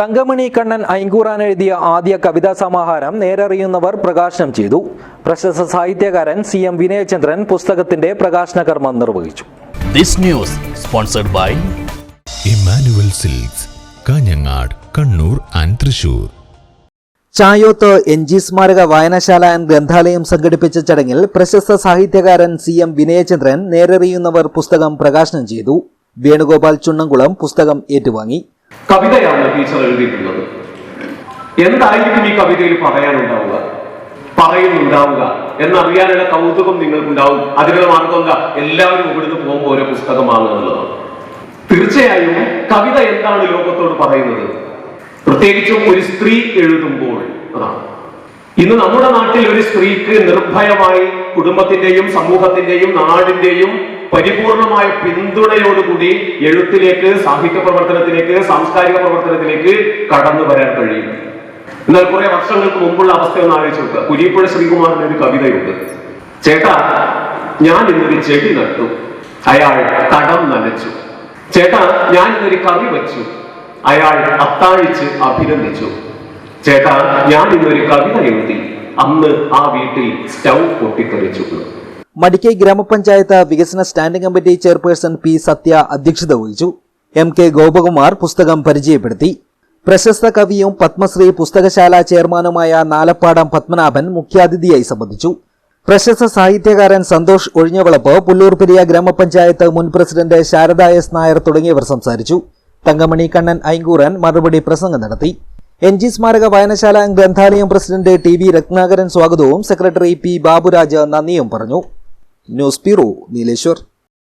തങ്കമണി കണ്ണൻ ഐങ്കൂറാൻ എഴുതിയ ആദ്യ കവിതാ സമാഹാരം നേരറിയുന്നവർ പ്രകാശനം ചെയ്തു. പ്രശസ്ത സാഹിത്യകാരൻ സി എം വിനയചന്ദ്രൻ പുസ്തകത്തിന്റെ പ്രകാശന കർമ്മം നിർവഹിച്ചു. This news sponsored by Immanuel Silks Kanhangad Kannur and Thrissur. Chayoth N G സ്മാരക വായനശാല ആൻഡ് ഗ്രന്ഥാലയം സംഘടിപ്പിച്ച ചടങ്ങിൽ പ്രശസ്ത സാഹിത്യകാരൻ സി എം വിനയചന്ദ്രൻ നേരറിയുന്നവർ പുസ്തകം പ്രകാശനം ചെയ്തു. വേണുഗോപാൽ ചുണ്ണംകുളം പുസ്തകം ഏറ്റുവാങ്ങി. കവിതയാണ് ടീച്ചർ എഴുതിയിട്ടുള്ളത്. എന്തായിരിക്കും ഈ കവിതയിൽ പറയാനുണ്ടാവുക? പറയുന്നുണ്ടാവുക. എന്നറിയാനുള്ള കൗതുകം നിങ്ങൾക്കുണ്ടാവും. അതിനുള്ള മാർഗം എന്താ? എല്ലാവരും ഇവിടുന്ന് പോകുമ്പോൾ ഓരോ പുസ്തകം വാങ്ങുക എന്നുള്ളതാണ്. തീർച്ചയായും കവിത എന്താണ് ലോകത്തോട് പറയുന്നത്? പ്രത്യേകിച്ചും ഒരു സ്ത്രീ എഴുതുമ്പോൾ അതാണ്. ഇന്ന് നമ്മുടെ നാട്ടിൽ ഒരു സ്ത്രീക്ക് നിർഭയമായി കുടുംബത്തിന്റെയും സമൂഹത്തിന്റെയും നാടിന്റെയും പരിപൂർണമായ പിന്തുണയോടുകൂടി എഴുത്തിലേക്ക് സാഹിത്യ പ്രവർത്തനത്തിലേക്ക് സാംസ്കാരിക പ്രവർത്തനത്തിലേക്ക് കടന്നു വരാൻ കഴിയും. എന്നാൽ കുറെ വർഷങ്ങൾക്ക് മുമ്പുള്ള അവസ്ഥ ഒന്ന് ആലോചിച്ച് നോക്കുക കുരിപ്പുഴ ശ്രീകുമാറിന്റെ ഒരു കവിതയുണ്ട്. ചേട്ടാ ഞാൻ ഇന്നൊരു ചെടി നട്ടു. അയാൾ തടം നനച്ചു. ചേട്ടാ ഞാൻ ഇന്നൊരു കറി വെച്ചു. അയാൾ അത്താഴിച്ച് അഭിനന്ദിച്ചു. ചേട്ടാ ഞാൻ ഇന്നൊരു കവിത എഴുതി. അന്ന് ആ വീട്ടിൽ സ്റ്റൗ പൊട്ടിത്തെറിച്ചു. മടിക്കൈ ഗ്രാമപഞ്ചായത്ത് വികസന standing committee chairperson P Sathya അധ്യക്ഷത വഹിച്ചു. എം കെ ഗോപകുമാർ പുസ്തകം പരിചയപ്പെടുത്തി. പ്രശസ്ത കവിയും പത്മശ്രീ പുസ്തകശാല ചെയർമാനുമായ നാലപ്പാടം പത്മനാഭൻ മുഖ്യാതിഥിയായി സംബന്ധിച്ചു. പ്രശസ്ത സാഹിത്യകാരൻ സന്തോഷ് ഒഴിഞ്ഞവളപ്പ് പുല്ലൂർ പെരിയ ഗ്രാമപഞ്ചായത്ത് മുൻ പ്രസിഡന്റ് ശാരദ എസ് നായർ തുടങ്ങിയവർ സംസാരിച്ചു. തങ്കമണി കണ്ണൻ ഐങ്കൂറൻ മറുപടി പ്രസംഗം നടത്തി. എൻ ജി സ്മാരക വായനശാല ഗ്രന്ഥാലയം പ്രസിഡന്റ് ടി വി രത്നാകരൻ സ്വാഗതവും സെക്രട്ടറി പി ബാബുരാജ് നന്ദിയും പറഞ്ഞു. News bureau Nileshwar